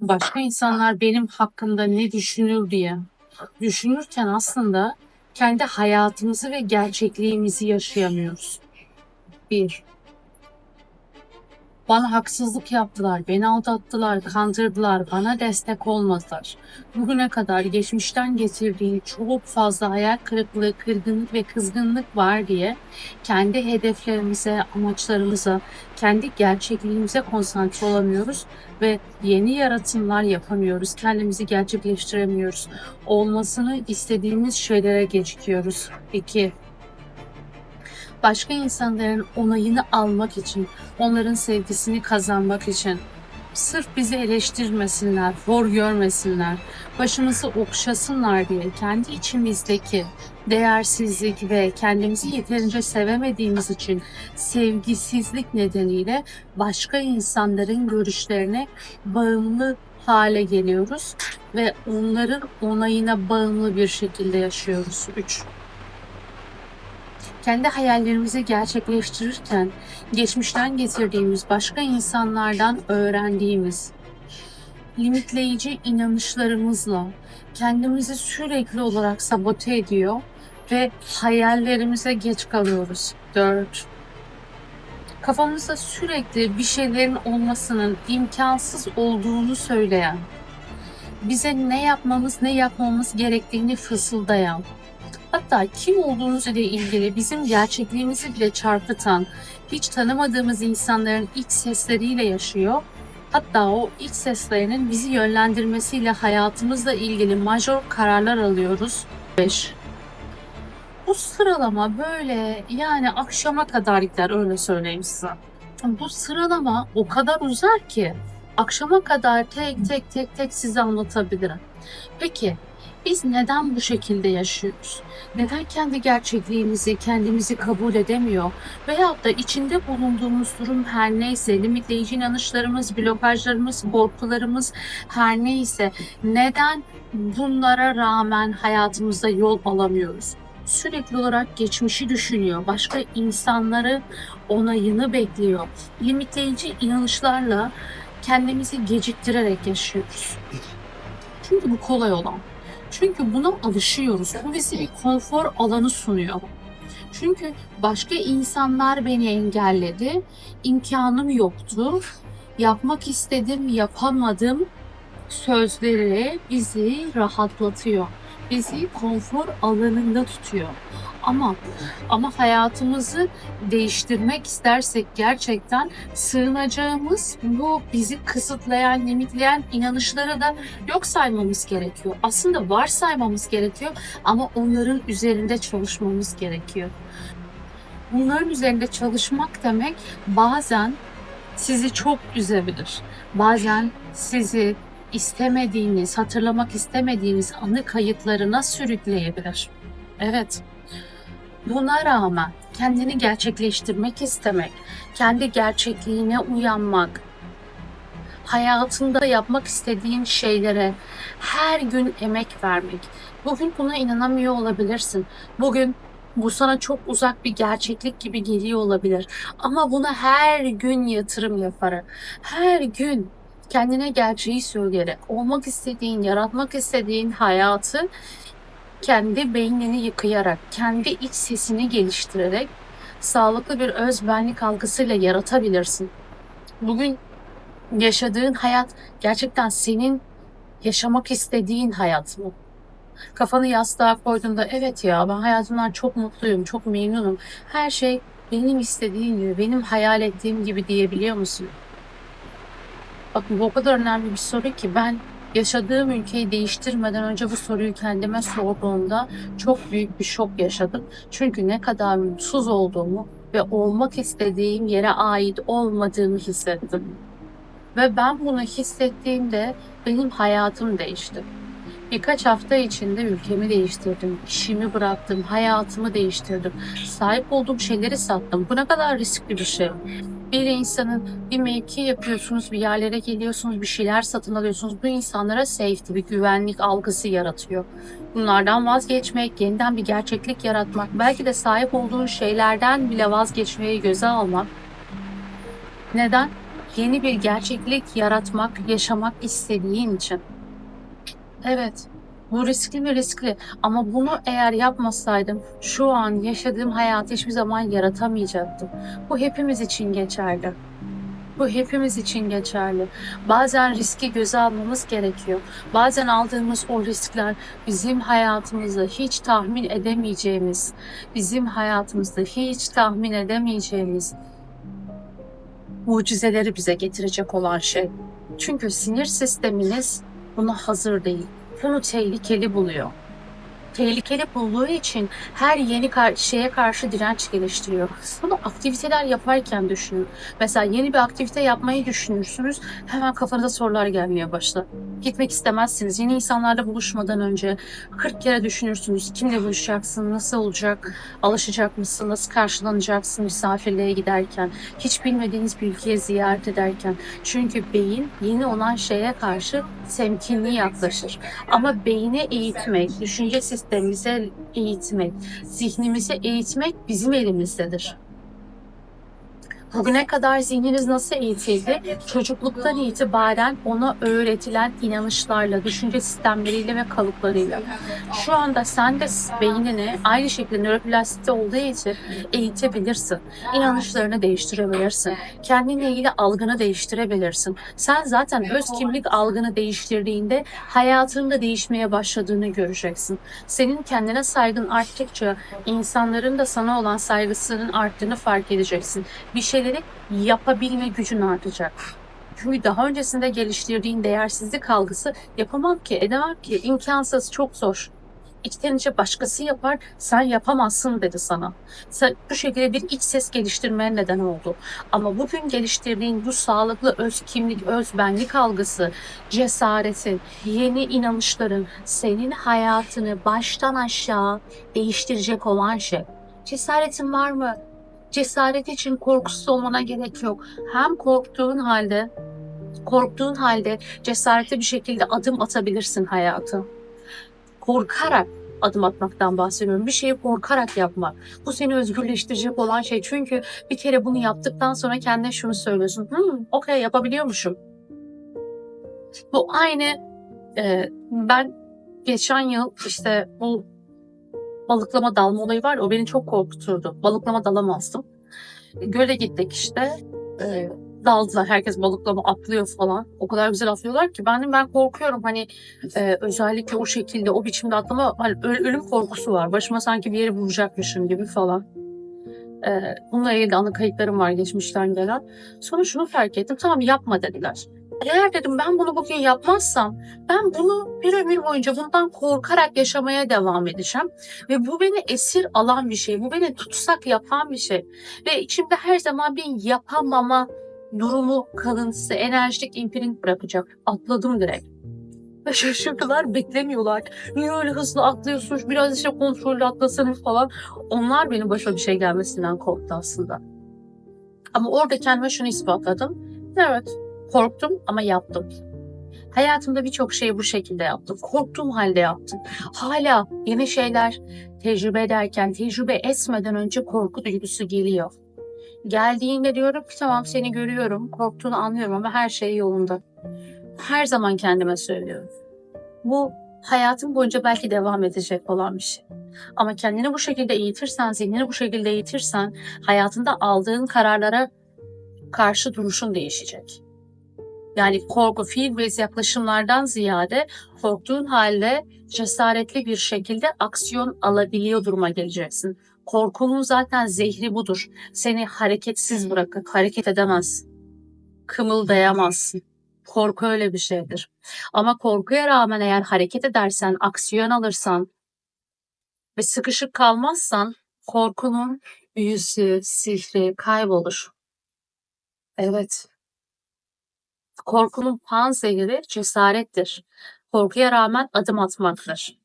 başka insanlar benim hakkımda ne düşünür diye düşünürken aslında kendi hayatımızı ve gerçekliğimizi yaşayamıyoruz. Bir, bana haksızlık yaptılar, beni aldattılar, kandırdılar, bana destek olmadılar. Bugüne kadar geçmişten getirdiği çok fazla hayal kırıklığı, kırgınlık ve kızgınlık var diye kendi hedeflerimize, amaçlarımıza, kendi gerçekliğimize konsantre olamıyoruz ve yeni yaratımlar yapamıyoruz. Kendimizi gerçekleştiremiyoruz. Olmasını istediğimiz şeylere gecikiyoruz. İki, başka insanların onayını almak için, onların sevgisini kazanmak için, sırf bizi eleştirmesinler, hor görmesinler, başımızı okşasınlar diye kendi içimizdeki değersizlik ve kendimizi yeterince sevemediğimiz için sevgisizlik nedeniyle başka insanların görüşlerine bağımlı hale geliyoruz ve onların onayına bağımlı bir şekilde yaşıyoruz. 3 kendi hayallerimizi gerçekleştirirken geçmişten getirdiğimiz başka insanlardan öğrendiğimiz limitleyici inanışlarımızla kendimizi sürekli olarak sabote ediyor ve hayallerimize geç kalıyoruz. 4. Kafamızda sürekli bir şeylerin olmasının imkansız olduğunu söyleyen, bize ne yapmamız ne yapmamız gerektiğini fısıldayan, Hatta kim olduğunuz ile ilgili bizim gerçekliğimizi bile çarpıtan, hiç tanımadığımız insanların iç sesleriyle yaşıyor. Hatta o iç seslerinin bizi yönlendirmesiyle hayatımızla ilgili major kararlar alıyoruz. 5. Bu sıralama böyle yani akşama kadar gider öyle söyleyeyim size. Bu sıralama o kadar uzar ki akşama kadar tek tek tek tek size anlatabilirim. Peki biz neden bu şekilde yaşıyoruz? Neden kendi gerçekliğimizi, kendimizi kabul edemiyor? Veyahut da içinde bulunduğumuz durum her neyse, limitleyici inanışlarımız, blokajlarımız, korkularımız her neyse neden bunlara rağmen hayatımızda yol alamıyoruz? Sürekli olarak geçmişi düşünüyor, başka insanları onayını bekliyor. Limitleyici inanışlarla kendimizi geciktirerek yaşıyoruz. Çünkü bu kolay olan. Çünkü buna alışıyoruz. Bu bize bir konfor alanı sunuyor. Çünkü başka insanlar beni engelledi. imkanım yoktu. Yapmak istedim, yapamadım. Sözleri bizi rahatlatıyor. Bizi konfor alanında tutuyor. Ama ama hayatımızı değiştirmek istersek gerçekten sığınacağımız bu bizi kısıtlayan, limitleyen inanışları da yok saymamız gerekiyor. Aslında var saymamız gerekiyor ama onların üzerinde çalışmamız gerekiyor. Bunların üzerinde çalışmak demek bazen sizi çok üzebilir. Bazen sizi istemediğiniz, hatırlamak istemediğiniz anı kayıtlarına sürükleyebilir. Evet. Buna rağmen kendini gerçekleştirmek istemek, kendi gerçekliğine uyanmak, hayatında yapmak istediğin şeylere her gün emek vermek. Bugün buna inanamıyor olabilirsin. Bugün bu sana çok uzak bir gerçeklik gibi geliyor olabilir. Ama buna her gün yatırım yaparak, her gün kendine gerçeği söyleyerek, olmak istediğin, yaratmak istediğin hayatı kendi beynini yıkayarak, kendi iç sesini geliştirerek sağlıklı bir özbenlik algısıyla yaratabilirsin. Bugün yaşadığın hayat gerçekten senin yaşamak istediğin hayat mı? Kafanı yastığa koyduğunda evet ya ben hayatımdan çok mutluyum, çok memnunum. Her şey benim istediğim gibi, benim hayal ettiğim gibi diyebiliyor musun? Bakın bu o kadar önemli bir soru ki ben yaşadığım ülkeyi değiştirmeden önce bu soruyu kendime sorduğumda çok büyük bir şok yaşadım. Çünkü ne kadar mutsuz olduğumu ve olmak istediğim yere ait olmadığımı hissettim. Ve ben bunu hissettiğimde benim hayatım değişti. Birkaç hafta içinde ülkemi değiştirdim, işimi bıraktım, hayatımı değiştirdim. Sahip olduğum şeyleri sattım. Bu ne kadar riskli bir şey. Bir insanın bir mevki yapıyorsunuz, bir yerlere geliyorsunuz, bir şeyler satın alıyorsunuz. Bu insanlara safety, bir güvenlik algısı yaratıyor. Bunlardan vazgeçmek, yeniden bir gerçeklik yaratmak, belki de sahip olduğun şeylerden bile vazgeçmeyi göze almak. Neden? Yeni bir gerçeklik yaratmak, yaşamak istediğin için. Evet, bu riskli mi riskli ama bunu eğer yapmasaydım şu an yaşadığım hayatı hiçbir zaman yaratamayacaktım. Bu hepimiz için geçerli. Bu hepimiz için geçerli. Bazen riski göze almamız gerekiyor. Bazen aldığımız o riskler bizim hayatımızda hiç tahmin edemeyeceğimiz, bizim hayatımızda hiç tahmin edemeyeceğimiz mucizeleri bize getirecek olan şey. Çünkü sinir sisteminiz buna hazır değil. Bunu tehlikeli buluyor. Tehlikeli bulduğu için her yeni kar- şeye karşı direnç geliştiriyor. Bunu aktiviteler yaparken düşünün. Mesela yeni bir aktivite yapmayı düşünürsünüz. Hemen kafanıza sorular gelmeye başlar. Gitmek istemezsiniz. Yeni insanlarla buluşmadan önce 40 kere düşünürsünüz. Kimle buluşacaksın, nasıl olacak, alışacak mısın, nasıl karşılanacaksın misafirliğe giderken, hiç bilmediğiniz bir ülkeye ziyaret ederken. Çünkü beyin yeni olan şeye karşı temkinli yaklaşır. Ama beyni eğitmek, düşünce sistemimize eğitmek, zihnimizi eğitmek bizim elimizdedir. Bugüne kadar zihniniz nasıl eğitildi? Çocukluktan itibaren ona öğretilen inanışlarla, düşünce sistemleriyle ve kalıplarıyla. Şu anda sen de beynini aynı şekilde nöroplastik olduğu için eğitebilirsin. İnanışlarını değiştirebilirsin. Kendinle ilgili algını değiştirebilirsin. Sen zaten öz kimlik algını değiştirdiğinde hayatının da değişmeye başladığını göreceksin. Senin kendine saygın arttıkça insanların da sana olan saygısının arttığını fark edeceksin. Bir şeyleri yapabilme gücün artacak. Çünkü daha öncesinde geliştirdiğin değersizlik algısı yapamam ki, edemem ki, imkansız, çok zor. İçten içe başkası yapar, sen yapamazsın dedi sana. Sen bu şekilde bir iç ses geliştirmeye neden oldu. Ama bugün geliştirdiğin bu sağlıklı öz kimlik, öz benlik algısı, cesaretin, yeni inanışların senin hayatını baştan aşağı değiştirecek olan şey. Cesaretin var mı? Cesaret için korkusuz olmana gerek yok. Hem korktuğun halde, korktuğun halde cesaretli bir şekilde adım atabilirsin hayata. Korkarak adım atmaktan bahsediyorum. Bir şeyi korkarak yapmak. Bu seni özgürleştirecek olan şey. Çünkü bir kere bunu yaptıktan sonra kendine şunu söylüyorsun. Hmm, okey yapabiliyormuşum. Bu aynı e, ben geçen yıl işte bu balıklama dalma olayı var ya, o beni çok korkuturdu. Balıklama dalamazdım. Göle gittik işte. E, daldılar. Herkes balıklama atlıyor falan. O kadar güzel atlıyorlar ki ben ben korkuyorum. Hani e, özellikle o şekilde o biçimde atlama hani ölüm korkusu var. Başıma sanki bir yere vuracakmışım gibi falan. E, bununla ilgili anı kayıtlarım var geçmişten gelen. Sonra şunu fark ettim. Tamam yapma dediler. Eğer dedim ben bunu bugün yapmazsam ben bunu bir ömür boyunca bundan korkarak yaşamaya devam edeceğim. Ve bu beni esir alan bir şey. Bu beni tutsak yapan bir şey. Ve içimde her zaman bir yapamama durumu kalıntısı, enerjik imprint bırakacak. Atladım direkt. Ve şaşırdılar, beklemiyorlar. Niye öyle hızlı atlıyorsun? Biraz işte kontrollü atlasanız falan. Onlar benim başıma bir şey gelmesinden korktu aslında. Ama orada kendime şunu ispatladım. Evet, korktum ama yaptım. Hayatımda birçok şeyi bu şekilde yaptım. Korktuğum halde yaptım. Hala yeni şeyler tecrübe ederken, tecrübe etmeden önce korku duygusu geliyor. Geldiğinde diyorum ki tamam seni görüyorum, korktuğunu anlıyorum ama her şey yolunda. Her zaman kendime söylüyorum. Bu hayatım boyunca belki devam edecek olan bir şey. Ama kendini bu şekilde eğitirsen, zihnini bu şekilde eğitirsen hayatında aldığın kararlara karşı duruşun değişecek. Yani korku, fiil ve yaklaşımlardan ziyade korktuğun halde cesaretli bir şekilde aksiyon alabiliyor duruma geleceksin. Korkunun zaten zehri budur. Seni hareketsiz bırakır, hareket edemez. Kımıldayamazsın. Korku öyle bir şeydir. Ama korkuya rağmen eğer hareket edersen, aksiyon alırsan ve sıkışık kalmazsan korkunun büyüsü, sihri kaybolur. Evet. Korkunun panzehiri cesarettir. Korkuya rağmen adım atmaktır.